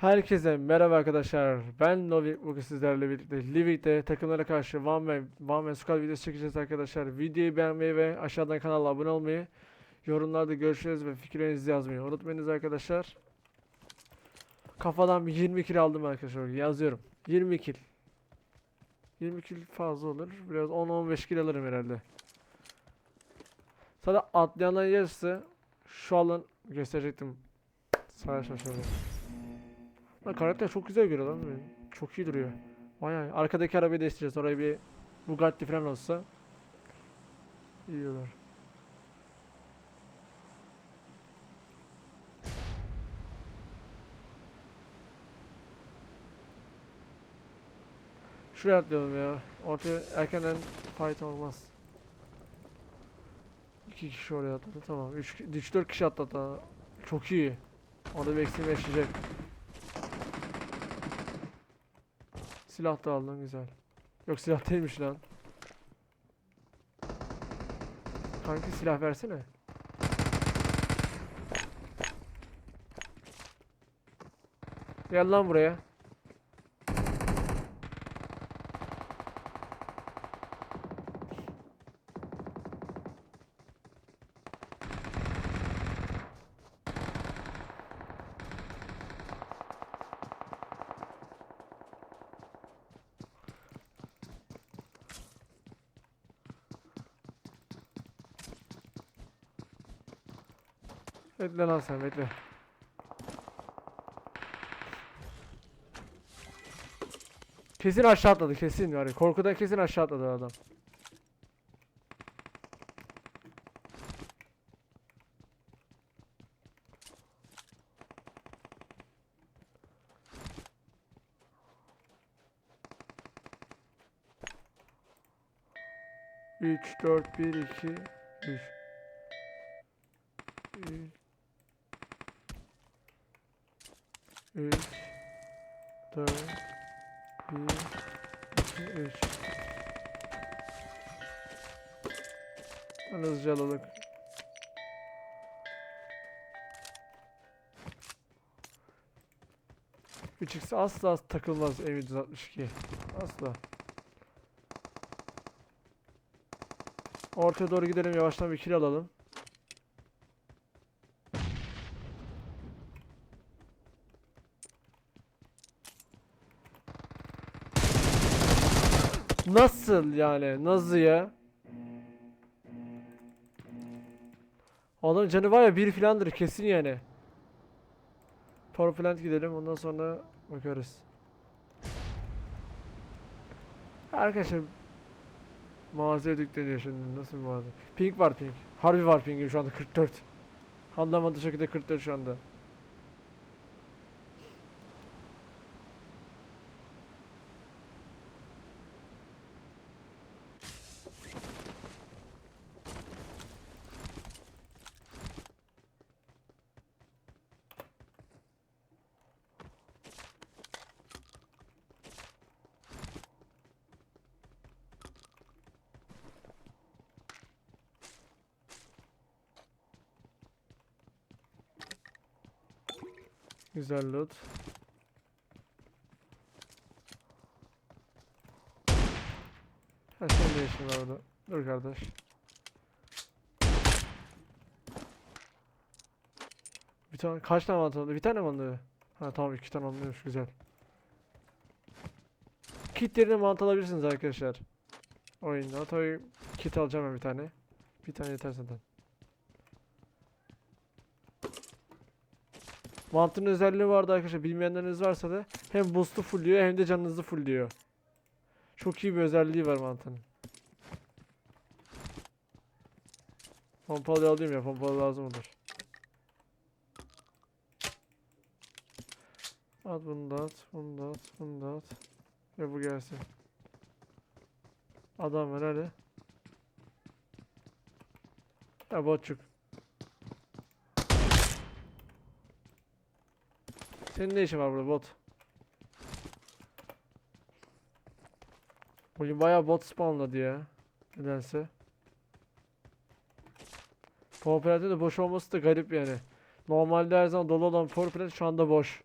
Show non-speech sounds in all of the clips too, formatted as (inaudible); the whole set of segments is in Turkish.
Herkese merhaba arkadaşlar. Ben Novi bugün sizlerle birlikte Livik'te takımlara karşı One Man, One Man Squad videosu çekeceğiz arkadaşlar. Videoyu beğenmeyi ve aşağıdan kanala abone olmayı, yorumlarda görüşürüz ve fikirlerinizi yazmayı unutmayınız arkadaşlar. Kafadan bir 20 kill aldım arkadaşlar. Yazıyorum. 20 kill. 20 kill fazla olur. Biraz 10-15 kill alırım herhalde. Sada atlayanların yarısı şu alan gösterecektim. Sağa şaşırdım. Lan karakter çok güzel görüyor lan. Çok iyi duruyor. Vay. Arkadaki arabayı değiştireceğiz. Oraya bir Bugatti falan olsa. iyi olur. Şuraya atlayalım ya. Ortaya erkenden fight olmaz. İki kişi oraya atladı. Tamam. 3 3 4 kişi atladı. Çok iyi. Orada bir eksiğim yaşayacak. Silah da aldın güzel. Yok silah değilmiş lan. Kanki silah versene. Gel lan buraya. Bekle lan sen bekle. Kesin aşağı atladı kesin var ya. Korkudan kesin aşağı atladı adam. Üç, dört, bir, iki, üç. Üç. Üç. Dört. Bir. iki, üç. Ben hızlıca alalım. Üç x asla takılmaz M162. Asla. Ortaya doğru gidelim yavaştan bir kill alalım. Nasıl yani? Nasıl ya? Adam canı var ya bir filandır kesin yani. Power plant gidelim ondan sonra bakarız. Arkadaşlar mağazaya yükleniyor şimdi nasıl bir mağaza? Pink var pink. Harbi var pink şu anda 44. Anlamadığı şekilde 44 şu anda. Güzel loot. Ne işin var orada? Dur kardeş. Bir tane kaç tane mantı aldı? Bir tane aldı? Ha tamam iki tane almış güzel. Kit yerine mantı alabilirsiniz arkadaşlar. Oyunda tabii kit alacağım ben bir tane. Bir tane yeter zaten. Mantının özelliği vardı arkadaşlar. Bilmeyenleriniz varsa da hem boost'u fullüyor hem de canınızı fullüyor. Çok iyi bir özelliği var mantının. Pompalı alayım ya. Pompalı lazım olur. At bunu da at. Bunu da at. Bunu da at. Ve bu gelsin. Adam var hadi. Ya botçuk. Senin ne işin var burada bot? Bugün bayağı bot spawnladı ya. Nedense. Powerplant'in de boş olması da garip yani. Normalde her zaman dolu olan powerplant şu anda boş.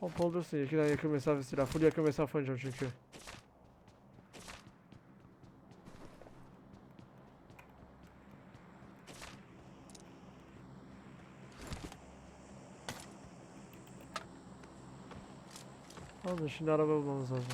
Hop olursun yakından yakın mesafe silah. Full yakın mesafe oynayacağım çünkü. Tamam şimdi araba bulmamız lazım.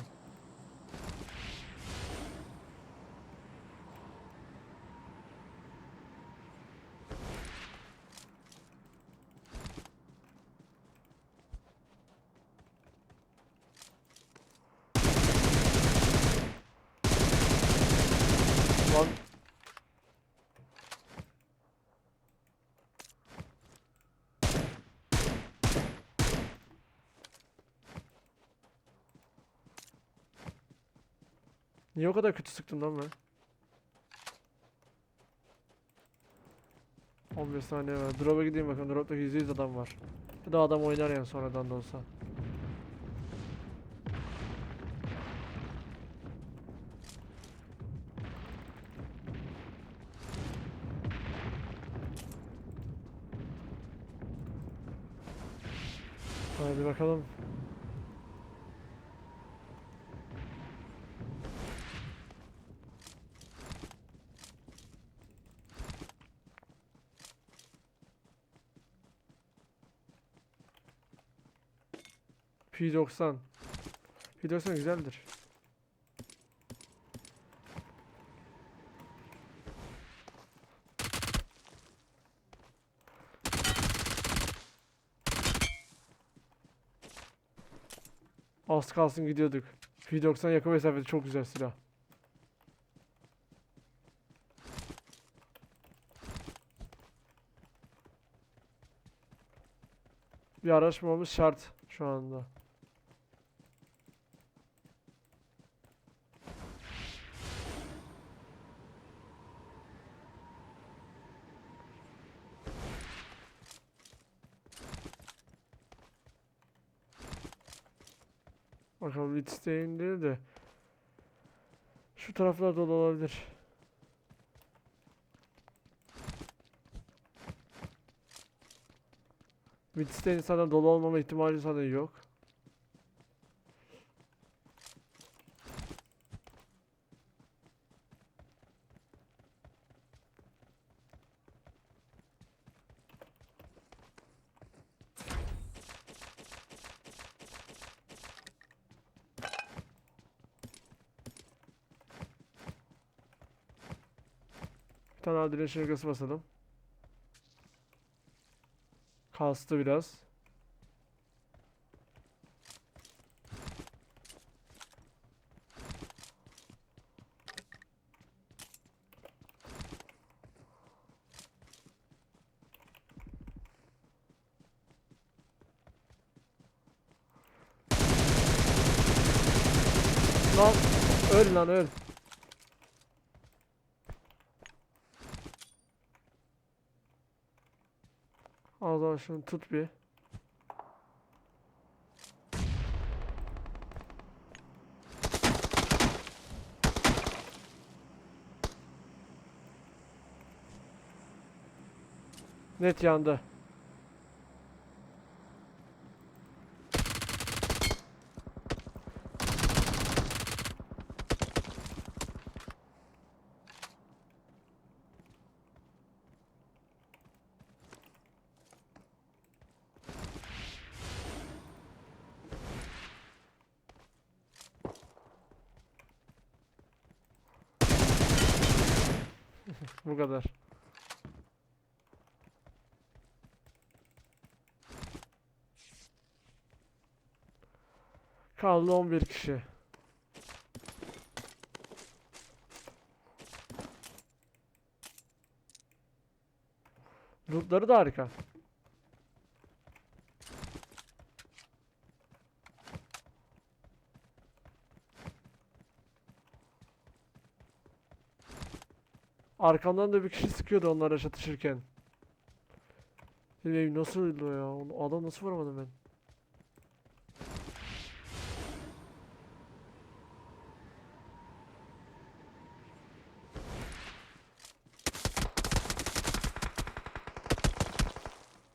Lan Niye o kadar kötü sıktım lan ben? 15 saniye var. Drop'a gideyim bakın. Drop'ta %100 adam var. Bir de adam oynar yani sonradan da olsa. Hadi bakalım. P90. P90 güzeldir. Az kalsın gidiyorduk. P90 yakın mesafede çok güzel silah. Bir araç bulmamız şart şu anda. Bakalım Liechtenstein değil de şu taraflarda da olabilir. Liechtenstein zaten dolu olmama ihtimali zaten yok. Tane adrenalin şırıngası basalım. Kastı biraz. Lan öl lan öl. O zaman şunu tut bir. Net yandı. Bu kadar. Kaldı 11 kişi. Lootları da harika. Arkamdan da bir kişi sıkıyordu onlara çatışırken. Bilmiyorum nasıl öldü ya? Adam nasıl vuramadım ben?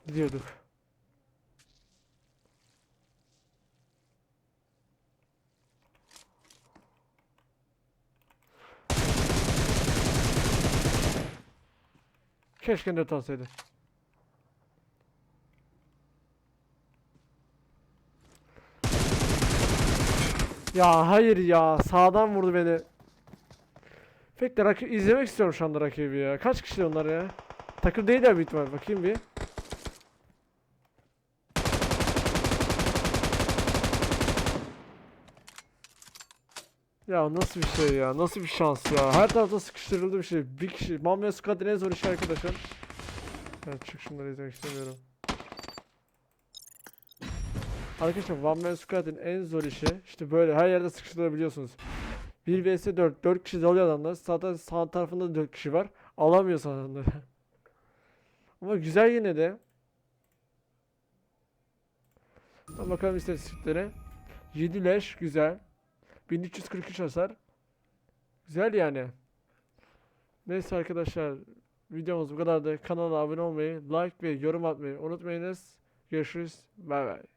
Gidiyorduk. Keşke net olsaydı. Ya hayır ya. Sağdan vurdu beni. Pek de rakip izlemek istiyorum şu anda rakibi ya. Kaç kişi onlar ya? Takım değil ya büyük ihtimal. Bakayım bir. Ya nasıl bir şey ya? Nasıl bir şans ya? Her tarafta sıkıştırıldı bir şey. Bir kişi. Mamiya Squad'ın en zor işi arkadaşlar. Ben çık şunları izlemek istemiyorum. Arkadaşlar One Man Squad'ın en zor işi işte böyle her yerde sıkıştırabiliyorsunuz. 1 vs 4. 4 kişi de oluyor adamlar. Zaten sağ tarafında da 4 kişi var. Alamıyorsun adamları. (laughs) Ama güzel yine de. Bakalım istatistiklere. 7 leş güzel. 1343 hasar. Güzel yani. Neyse arkadaşlar. Videomuz bu kadardı. Kanala abone olmayı, like ve yorum atmayı unutmayınız. Görüşürüz. Bay bay.